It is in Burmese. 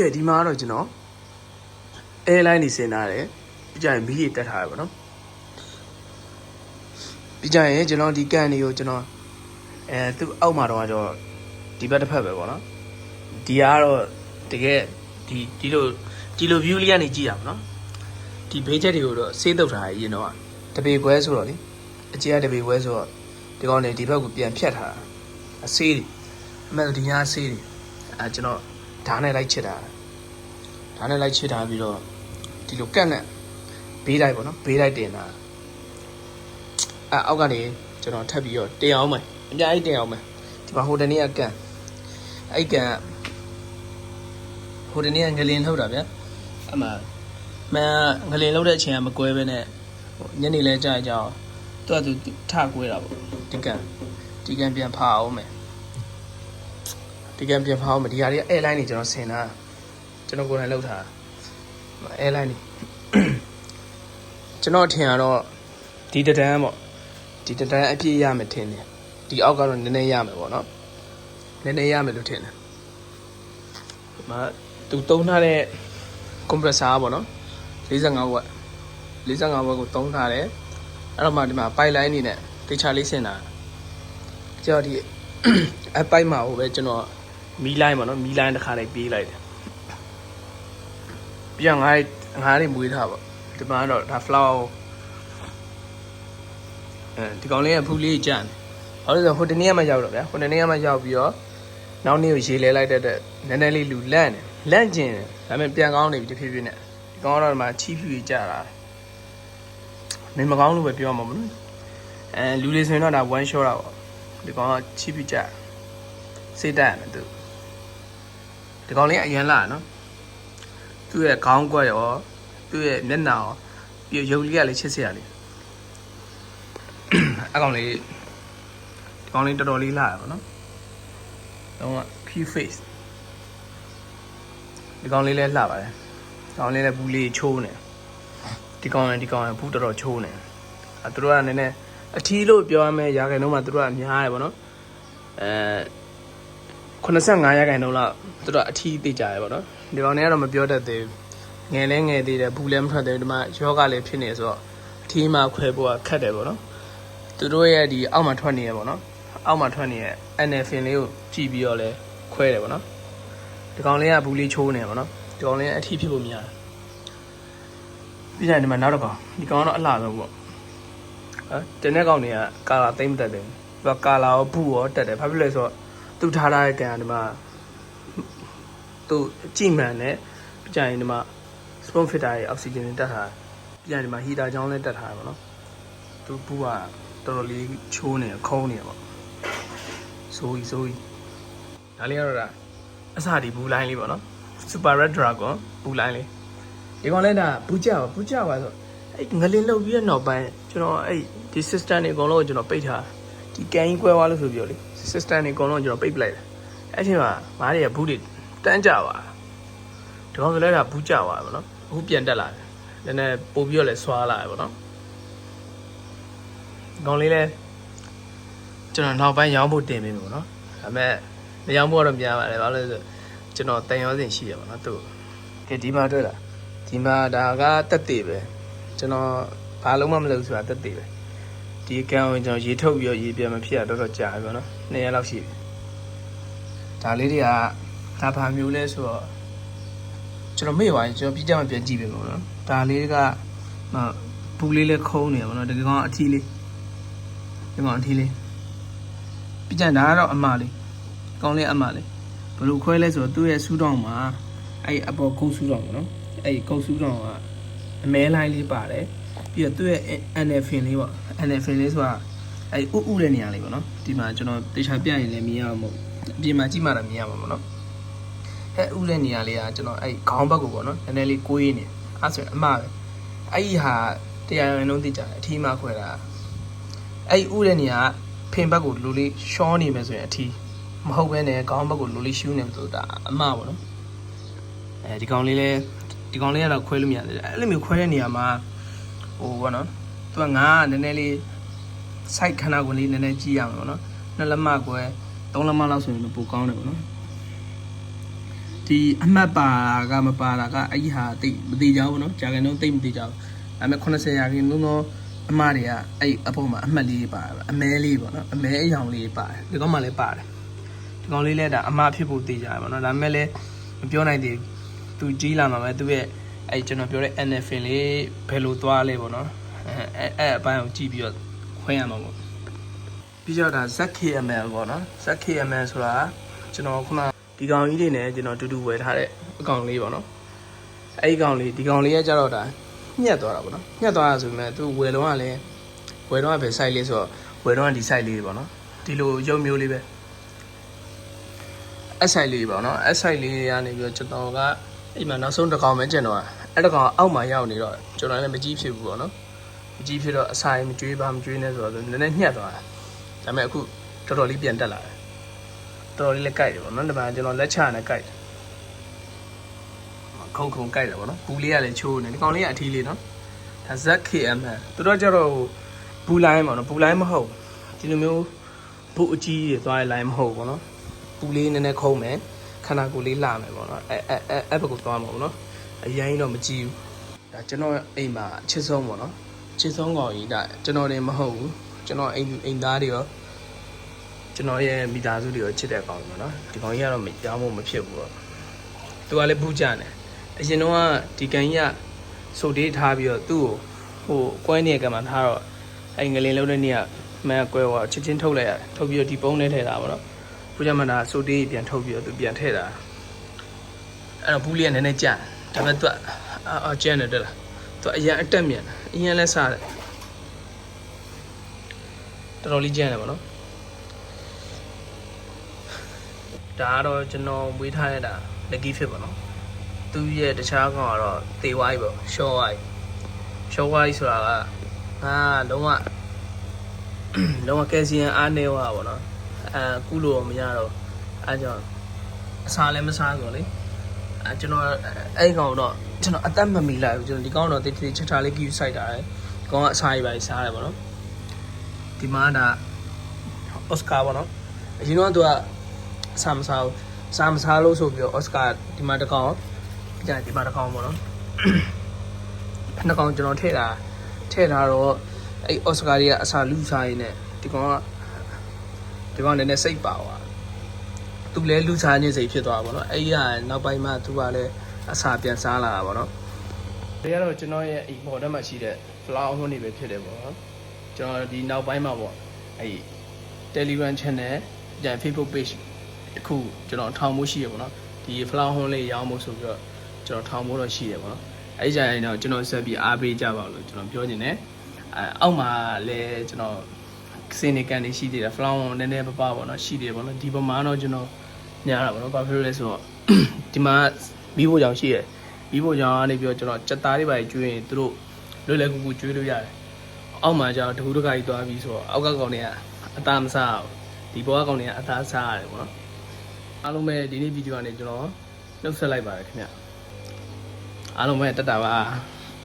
ကဲဒီမှာကတော့ကျွန်တော် airline နေစင်ထားတယ်ပြီးကြရင်မီးတွေတက်ထားရပါတော့ပြီးကြရင်ကျွန်တော်ဒီကန်တွေကိုကျွန်တော်အဲသူ့အောက်မှာတော့ကျွန်တော်ဒီဘက်တစ်ဖက်ပဲပေါ့နော်ဒီကတော့တကယ်ဒီဒီလိုဒီလို view လေးကနေကြည့်ရမှာနော်ဒီဘေးချက်တွေကိုတော့ဆေးတုပ်ထားရရင်တော့တပေခွဲဆိုတော့လေအကျဲတပေခွဲဆိုတော့ဒီကောင်နေဒီဘက်ကိုပြန်ဖြတ်ထားတာအဆေးတွေအမှန်ဒီညာဆေးတွေအဲကျွန်တော် ဓာတ်နဲ့လိုက်ချစ်တာဓာတ်နဲ့လိုက်ချစ်ထားပြီးတော့ဒီလိုကန့်နဲ့ဘေးလိုက်ပေါ့နော်ဘေးလိုက်တင်တာအဲအောက်ကနေကျွန်တော်ထပ်ပြီးတော့တင်အောင်မယ်အများကြီးတင်အောင်မယ်ဒီမှာဟိုတနေ့ကကန့်အဲ့ကန့်ဟိုတနေ့ကငလင်ထုတ်တာဗျာအမှမငလင်ထုတ်တဲ့အချိန်ကမကွဲပဲနဲ့ဟိုညနေလဲကြာကြအောင်သူကသူထကွဲတာပေါ့ဒီကန့်ဒီကန့်ပြန်ဖာအောင်မယ် ဒီကန့်ပြန်ဖာအောင်မယ်ဒီဟာတွေက airline တွေကျွန်တော်ဆင်တာကျွန်တော်ကိုယ်တိုင်လောက်ထား airline တွေကျွန်တော်ထင်ရတော့ဒီတဒန်းပေါ့ဒီတဒန်းအပြည့်ရမယ်ထင်တယ်ဒီအောက်ကတော့နည်းနည်းရမယ်ပေါ့နော်နည်းနည်းရမယ်လို့ထင်တယ်ဒီမှာသူတုံးထားတဲ့ compressor ပေါ့နော်45ဝက်45ဝက်ကိုတုံးထားတယ်အဲ့တော့မှဒီမှာ pipeline အနေနဲ့တေချာလေးဆင်တာကြောက်ဒီအပိုက်မှာဟိုပဲကျွန်တော် မီးလိုင်းပေါ့နော်မီးလိုင်းတစ်ခါလေးပြေးလိုက်တယ်ပြီးတော့ငါးငါးတွေမွေးထားပေါ့ဒီမှာတော့ဒါ flower အဲဒီကောင်လေးကဖူးလေးကြံတယ်ဘာလို့လဲဆိုဟိုတနေ့ကမှရောက်တော့ဗျာဟိုတနေ့ကမှရောက်ပြီးတော့နောက်နေ့ကိုရေလဲလိုက်တဲ့တဲ့နည်းနည်းလေးလူလန့်တယ်လန့်ကျင်တယ်ဒါပေမဲ့ပြန်ကောင်းနေပြီတဖြည်းဖြည်းနဲ့ဒီကောင်ကတော့ဒီမှာချီးဖြူကြီးကြတာနေမကောင်းလို့ပဲပြောမှာမလို့အဲလူလေးဆိုရင်တော့ဒါ one shot တာပေါ့ဒီကောင်ကချီးဖြူကြစိတ်တက်ရတယ်သူ ဒီကောင်လေးကအရင်လာနော်သူ့ရဲ့ခေါင်းကွက်ရောသူ့ရဲ့မျက်နှာရောပြီးရုပ်လေးကလည်းချစ်စရာလေးအကောင်လေးဒီကောင်လေးတော်တော်လေးလာရပါတော့တော့ P face ဒီကောင်လေးလည်းလှပါတယ်ဒီကောင်လေးလည်းဘူးလေးချိုးနေဒီကောင်လည်းဒီကောင်လည်းဘူးတော်တော်ချိုးနေအဲသူတို့ကနည်းနည်းအထီးလို့ပြောရမယ်ရာခိုင်နှုန်းမှာသူတို့ကအများတယ်ဗောနော်အဲ 85ရာခိုင်နှုန်းလောက်သူတို့ကအထီးသိကြရဗောနော်ဒီကောင်လေးကတော့မပြောတတ်သေးဘူးငယ်လဲငယ်သေးတယ်ဘူးလည်းမထွက်သေးဘူးဒီမှာယောဂလည်းဖြစ်နေဆိုတော့အထီးမှခွဲဖို့ကခက်တယ်ဗောနော်သူတို့ရဲ့ဒီအောက်မှာထွက်နေရဗောနော်အောက်မှာထွက်နေတဲ့ NFin လေးကိုကြည့်ပြီးတော့လဲခွဲတယ်ဗောနော်ဒီကောင်လေးကဘူးလေးချိုးနေပါတော့ဒီကောင်လေးအထီးဖြစ်ဖို့များတယ်ပြီးကြရင်ဒီမှာနောက်တစ်ကောင်ဒီကောင်ကတော့အလှဆုံးပေါ့ဟမ်တင်းတဲ့ကောင်တွေကကာလာသိမ့်မတက်တယ်သူကကာလာရောဘူးရောတက်တယ်ဘာဖြစ်လဲဆိုတော့ သူထားထားတဲ့ကန်ကဒီမှာသူကြည့်မှန်တယ်ပြီးကြရင်ဒီမှာ spoon filter ရဲ့အောက်ဆီဂျင်တွေတက်ထားပြီးကြရင်ဒီမှာ heater ချောင်းလည်းတက်ထားတယ်ပေါ့နော်သူဘူးကတော်တော်လေးချိုးနေခုံးနေပေါ့ဆိုးကြီးဆိုးကြီးဒါလေးကတော့ဒါအစဒီဘူးလိုင်းလေးပေါ့နော် Super Red Dragon ဘူးလိုင်းလေးဒီကောင်လဲဒါဘူးကြောက်ဘူးကြောက်ပါဆိုအဲ့ငလင်လုတ်ပြီးတဲ့နောက်ပိုင်းကျွန်တော်အဲ့ဒီ system တွေအကုန်လုံးကိုကျွန်တော်ပိတ်ထားဒီကန်ကြီးကွဲသွားလို့ဆိုပြီးတော့လေ system တွေအကုန်လုံးကျွန်တော်ပိတ်ပလိုက်တယ်အဲ့ချိန်မှာမားတွေကဘူးတွေတန်းကြပါဒီကောင်ဆိုလဲဒါဘူးကြောက်ပါပေါ့နော်အခုပြန်တက်လာတယ်နည်းနည်းပို့ပြီးတော့လဲဆွာလာတယ်ပေါ့နော်ဒီကောင်လေးလဲကျွန်တော်နောက်ပိုင်းရောင်းဖို့တင်ပေးမယ်ပေါ့နော်ဒါပေမဲ့မရောင်းဖို့တော့များပါတယ်ဘာလို့လဲဆိုကျွန်တော်တန်ရောစင်ရှိရပါတော့သူကဲဒီမှာတွေ့လားဒီမှာဒါကတက်သေးပဲကျွန်တော်ဘာလုံးမမလုပ်ဆိုတာတက်သေးပဲ ဒီကံကိုကျွန်တော်ရေထုတ်ပြီးတော့ရေပြန်မဖြစ်ရတော့တော့ကြာပြီပေါ့နော်နှစ်ရက်လောက်ရှိပြီဒါလေးတွေကဒါဘာမျိုးလဲဆိုတော့ကျွန်တော်မေ့ပါရင်ကျွန်တော်ပြကြမှာပြန်ကြည့်ပေးပါတော့ဒါလေးကမဘူးလေးလည်းခုံးနေပါတော့ဒီကောင်အထီးလေးဒီကောင်အထီးလေးပြကြဒါကတော့အမလေးကောင်းလေးအမလေးဘယ်လိုခွဲလဲဆိုတော့သူ့ရဲ့စူးတောင်းမှာအဲ့အပေါ်ကုန်းစူးတောင်းပေါ့နော်အဲ့ကုန်းစူးတောင်းကအမဲလိုင်းလေးပါတယ် ပြီးတော့သူ့ရဲ့ NFin လေးပေါ့ NFin လေးဆိုတာအဲ့ဥဥတဲ့နေရာလေးပေါ့နော်ဒီမှာကျွန်တော်တေချာပြရင်လည်းမြင်ရမှာမဟုတ်အပြင်မှာကြည့်မှတော့မြင်ရမှာပေါ့နော်အဲ့ဥတဲ့နေရာလေးကကျွန်တော်အဲ့ခေါင်းဘက်ကိုပေါ့နော်နည်းနည်းလေးကိုးရင်းနေအဲ့ဆိုရင်အမပဲအဲ့ဒီဟာတရားရင်လုံးသိကြတယ်အထီးမှခွဲတာအဲ့ဥတဲ့နေရာကဖင်ဘက်ကိုလူလေးရှောနေမယ်ဆိုရင်အထီးမဟုတ်ဘဲနဲ့ခေါင်းဘက်ကိုလိုလေးရှူးနေမှာဆိုတာအမပေါ့နော်အဲဒီကောင်လေးလဲဒီကောင်လေးကတော့ခွဲလို့မရသေးဘူးအဲ့လိုမျိုးခွဲတဲ့နေရာမှာ ဟိုဘောနော်သူကငါကနည်းနည်းလေး site ခဏကိုလေးနည်းနည်းကြည့်ရမှာပေါ့နော်နှစ်လက်မကွယ်သုံးလက်မလောက်ဆိုရင်ပိုကောင်းတယ်ပေါ့နော်ဒီအမှတ်ပါတာကမပါတာကအဲ့ဒီဟာတိတ်မတိကြဘူးနော်ကြာကန်တော့တိတ်မတိကြဘူးဒါပေမဲ့80ရာခိုင်နှုန်းသောအမတွေကအဲ့အပေါ်မှာအမှတ်လေးပါတယ်အမဲလေးပေါ့နော်အမဲအယောင်လေးပါတယ်ဒီကောင်မှလည်းပါတယ်ဒီကောင်လေးလည်းဒါအမဖြစ်ဖို့တည်ကြတယ်ပေါ့နော်ဒါပေမဲ့လည်းမပြောနိုင်သေးဘူးသူကြီးလာမှာပဲသူ့ရဲ့ အဲ့ကျွန်တော်ပြောတဲ့ NFL လေးဘယ်လိုသွားလဲပေါ့နော်အဲအဲ့အဲ့အပိုင်းကိုကြည့်ပြီးတော့ခွဲရမှာပေါ့ပြီးတော့ဒါ ZKML ပေါ့နော် ZKML ဆိုတာကျွန်တော်ခုနဒီကောင်ကြီးတွေနဲ့ကျွန်တော်တူတူဝယ်ထားတဲ့အကောင်လေးပေါ့နော်အဲ့ဒီကောင်လေးဒီကောင်လေးကကြတော့ဒါညက်သွားတာပေါ့နော်ညက်သွားတာဆိုပေမဲ့သူဝယ်တော့ကလည်းဝယ်တော့ကပဲ site လေးဆိုတော့ဝယ်တော့ကဒီ site လေးပေါ့နော်ဒီလိုရုပ်မျိုးလေးပဲ S site လေးပေါ့နော် S site လေးကနေပြီးတော့ကျွန်တော်ကအိမ်မှာနောက်ဆုံးတစ်ကောင်ပဲကျန်တော့ အဲ့တစ်ကောင်အောက်မှာရောက်နေတော့ကျွန်တော်လည်းမကြည့်ဖြစ်ဘူးပေါ့နော်မကြည့်ဖြစ်တော့အဆိုင်မကြွေးပါမကြွေးနဲ့ဆိုတော့နည်းနည်းညှက်သွားတာဒါပေမဲ့အခုတော်တော်လေးပြန်တက်လာတယ်တော်တော်လေးလည်းကြိုက်တယ်ပေါ့နော်ဒီမှာကျွန်တော်လက်ချနဲ့ကြိုက်တယ်ခုံခုံကြိုက်တယ်ပေါ့နော်ဘူးလေးကလည်းချိုးနေဒီကောင်လေးကအထီးလေးနော်ဒါ ZKM သူတို့ကြတော့ဘူးလိုင်းပေါ့နော်ဘူးလိုင်းမဟုတ်ဒီလိုမျိုးဘူးအကြီးတွေသွားရလိုင်းမဟုတ်ပေါ့နော်ပူလေးနည်းနည်းခုံးမယ်ခန္ဓာကိုယ်လေးလာမယ်ပေါ့နော်အဲအဲအဲအဲ့ဘက်ကိုသွားမှာပေါ့နော် အရင်တော့မကြည့်ဘူးဒါကျွန်တော်အိမ်မှာအချစ်ဆုံးပေါ့နော်အချစ်ဆုံးကောင်ကြီးဒါကျွန်တော်တင်မဟုတ်ဘူးကျွန်တော်အိမ်အိမ်သားတွေရောကျွန်တော်ရဲ့မိသားစုတွေရောချစ်တဲ့ကောင်ပေါ့နော်ဒီကောင်ကြီးကတော့မကြောင်းဖို့မဖြစ်ဘူးပေါ့သူကလည်းပူကြတယ်အရင်တော့ကဒီကန်ကြီးကစုတ်တေးထားပြီးတော့သူ့ကိုဟိုကွဲနေတဲ့ကံမှာထားတော့အဲ့ငလင်လုံးတဲ့နေ့ကမန်ကွဲသွားချက်ချင်းထုတ်လိုက်ရတယ်ထုတ်ပြီးတော့ဒီပုံးလေးထည့်တာပေါ့နော်ကိုကြမနာစိုးတေးပြန်ထုတ်ပြီးတော့သူပြန်ထည့်တာအဲ့တော့ဘူးလေးကနည်းနည်းကြာ ဒါပေမဲ့သူကအာအာကျန်တယ်တက်လားသူကအရင်အတက်မြန်တယ်အရင်လဲစားတယ်တော်တော်လေးကျန်တယ်ဗောနော်ဒါကတော့ကျွန်တော်မွေးထားရတာလက်ကြီးဖြစ်ပါတော့သူရဲ့တခြားကောင်ကတော့တေဝိုင်းပေါ့ရှော့ဝိုင်းရှော့ဝိုင်းဆိုတာကငါလုံးဝလုံးဝကယ်ဆီယမ်အားနေသွားပါတော့အဲကုလို့မရတော့အဲကြောင့်အစာလည်းမစားဆိုလေအဲ ကျွန်တော်အဲ့ဒီကောင်တော့ကျွန်တော်အသက်မမီလိုက်ဘူးကျွန်တော်ဒီကောင်တော့တိတိချက်ထားလေးကြည့်ဆိုင်တာတယ်ဒီကောင်ကအစာကြီးပါစားတယ်ဗောနော်ဒီမှာဒါအော်စကာဗောနော်အရင်တော့သူကအစာမစားဘူးစားမစားလို့ဆိုပြီးတော့အော်စကာဒီမှာတစ်ကောင်ကြာဒီမှာတစ်ကောင်ဗောနော်နှစ်ကောင်ကျွန်တော်ထည့်တာထည့်ထားတော့အဲ့အော်စကာကြီးကအစာလူစားရင်းနဲ့ဒီကောင်ကဒီကောင်နည်းနည်းစိတ်ပါသွား သူလည်းလူစားခြင်းစိတ်ဖြစ်သွားတာပေါ့နော်အဲ့ဒီကနောက်ပိုင်းမှာသူကလည်းအစာပြန်စားလာတာပေါ့နော်ဒါကတော့ကျွန်တော်ရဲ့အိမ်ပေါ်ထဲမှာရှိတဲ့ flower ဟွန်းတွေပဲဖြစ်တယ်ပေါ့နော်ကျွန်တော်ဒီနောက်ပိုင်းမှာပေါ့အဲ့ Telegram channel ကြံ Facebook page အခုကျွန်တော်ထောင်မှုရှိရပေါ့နော်ဒီ flower ဟွန်းလေးရောင်းဖို့ဆိုပြီးတော့ကျွန်တော်ထောင်မှုတော့ရှိရပေါ့နော်အဲ့ဒီကြရင်တော့ကျွန်တော်ဆက်ပြီးအားပေးကြပါလို့ကျွန်တော်ပြောချင်တယ်အဲအောက်မှာလည်းကျွန်တော်စင်နေကန်နေရှိသေးတယ် flower နည်းနည်းပပပေါ့နော်ရှိသေးတယ်ပေါ့နော်ဒီပမာတော့ကျွန်တော် ညားတာပေါ့နော်ဘာဖြစ်လို့လဲဆိုတော့ဒီမှာမီးဖို့ကြောင်ရှိရယ်မီးဖို့ကြောင်ကနေပြီးတော့ကျွန်တော်စက်သားတွေပါကျွေးရင်သူတို့လွယ်လွယ်ကူကူကျွေးလို့ရတယ်အောက်မှာကျတော့တခုတခါကြီးသွားပြီးဆိုတော့အောက်ကကောင်တွေကအသားမစားဘူးဒီဘောကကောင်တွေကအသားစားရတယ်ပေါ့နော်အားလုံးပဲဒီနေ့ဗီဒီယိုကနေကျွန်တော်နှုတ်ဆက်လိုက်ပါတယ်ခင်ဗျအားလုံးပဲတက်တာပါ